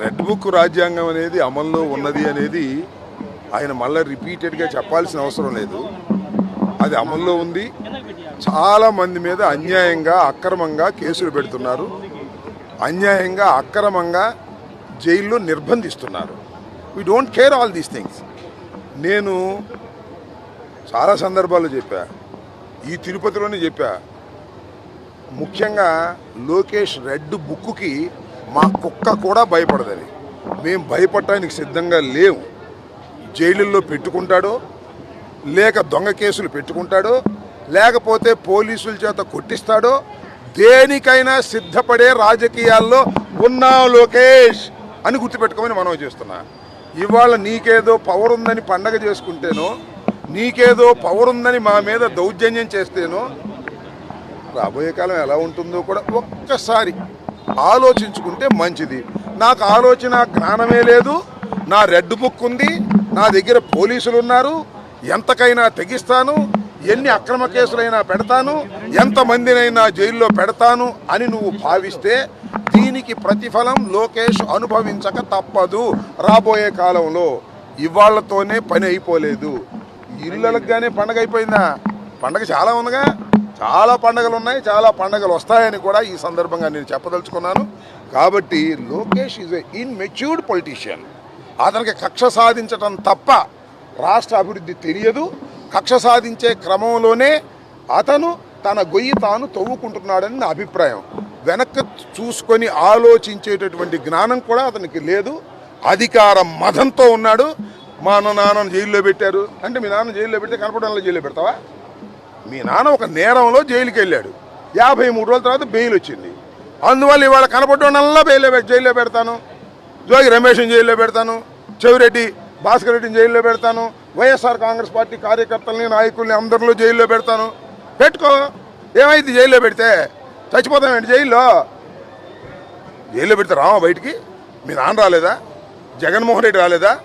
Red book రాజ్యాంగం అనేది అమల్లో ఉన్నది అనేది ఆయన మళ్ళీ రిపీటెడ్గా చెప్పాల్సిన అవసరం లేదు. అది అమల్లో ఉంది. చాలా మంది మీద అన్యాయంగా అక్రమంగా కేసులు పెడుతున్నారు. అన్యాయంగా అక్రమంగా జైల్లో నిర్బంధిస్తున్నారు. We don't care all these things నేను చాలా సందర్భాల్లో చెప్పా. ఈ తిరుపతిలోనే చెప్పా. ముఖ్యంగా లోకేష్ రెడ్ బుక్కి మా కుక్క కూడా భయపడదని. మేము భయపడటానికి సిద్ధంగా లేవు. జైలుల్లో పెట్టుకుంటాడో లేక దొంగ కేసులు పెట్టుకుంటాడో లేకపోతే పోలీసుల చేత కొట్టిస్తాడో దేనికైనా సిద్ధపడే రాజకీయాల్లో ఉన్నాం లోకేష్ అని గుర్తుపెట్టుకోమని మనం చేస్తున్నా. ఇవాళ నీకేదో పవర్ ఉందని పండగ చేసుకుంటేనో నీకేదో పవర్ ఉందని మా మీద దౌర్జన్యం చేస్తేనో రాబోయే కాలం ఎలా ఉంటుందో కూడా ఒక్కసారి ఆలోచించుకుంటే మంచిది. నాకు ఆలోచన జ్ఞానమే లేదు. నా రెడ్ బుక్ ఉంది. నా దగ్గర పోలీసులు ఉన్నారు. ఎంతకైనా తెగిస్తాను. ఎన్ని అక్రమ కేసులైనా పెడతాను. ఎంతమందినైనా జైల్లో పెడతాను అని నువ్వు భావిస్తే దీనికి ప్రతిఫలం లోకేష్ అనుభవించక తప్పదు రాబోయే కాలంలో. ఇవాళ్ళతోనే పని అయిపోలేదు. ఇళ్ళకి కానీ పండగ అయిపోయిందా? పండగ చాలా ఉందిగా. చాలా పండగలు ఉన్నాయి చాలా పండగలు వస్తాయని కూడా ఈ సందర్భంగా నేను చెప్పదలుచుకున్నాను. కాబట్టి Lokesh is a immatured politician అతనికి కక్ష సాధించటం తప్ప రాష్ట్ర అభివృద్ధి తెలియదు. కక్ష సాధించే క్రమంలోనే అతను తన గొయ్యి తాను తవ్వుకుంటున్నాడని నా అభిప్రాయం. వెనక్కి చూసుకొని ఆలోచించేటటువంటి జ్ఞానం కూడా అతనికి లేదు. అధికార మదంతో ఉన్నాడు. మా నాన్న జైల్లో పెట్టారు. అంటే మీ నాన్న జైల్లో పెడితే కనపడంలో జైల్లో పెడతావా? మీ నాన్న ఒక నేరంలో జైలుకి వెళ్ళాడు. యాభై మూడు రోజుల తర్వాత బెయిల్ వచ్చింది. అందువల్ల ఇవాళ కనపడడంలా బెయిల్లో జైల్లో పెడతాను. జోగి రమేష్ని జైల్లో పెడతాను. చెవిరెడ్డి భాస్కర్ రెడ్డిని జైల్లో పెడతాను. వైఎస్ఆర్ కాంగ్రెస్ పార్టీ కార్యకర్తల్ని నాయకుల్ని అందరిలో జైల్లో పెడతాను. పెట్టుకో. ఏమైంది జైల్లో పెడితే? చచ్చిపోతామేంటి జైల్లో? జైల్లో పెడితే రామా బయటికి? మీ నాన్న రాలేదా? జగన్మోహన్ రెడ్డి రాలేదా?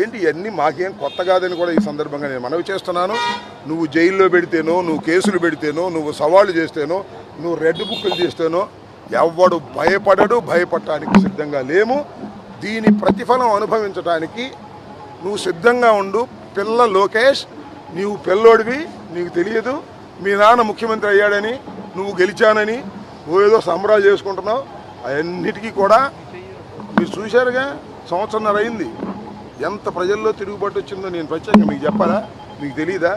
ఏంటి ఇవన్నీ మాకేం కొత్త కాదని కూడా ఈ సందర్భంగా నేను మనవి చేస్తున్నాను. నువ్వు జైల్లో పెడితేనో నువ్వు కేసులు పెడితేనో నువ్వు సవాళ్ళు చేస్తేనో నువ్వు రెడ్ బుక్లు చేస్తేనో ఎవడు భయపడడు భయపడటానికి సిద్ధంగా లేము. దీని ప్రతిఫలం అనుభవించడానికి నువ్వు సిద్ధంగా ఉండు. పిల్ల లోకేష్ నీవు పిల్లోడివి నీకు తెలియదు. మీ నాన్న ముఖ్యమంత్రి అయ్యాడని నువ్వు గెలిచానని నువ్వు ఏదో సంబరాలు చేసుకుంటున్నావు. అవన్నిటికీ కూడా మీరు చూశారుగా సంవత్సరంన్నర అయింది. ఎంత ప్రజల్లో తిరుగుబాటు వచ్చిందో నేను ప్రత్యేకంగా మీకు చెప్పాలా? మీకు తెలీదా?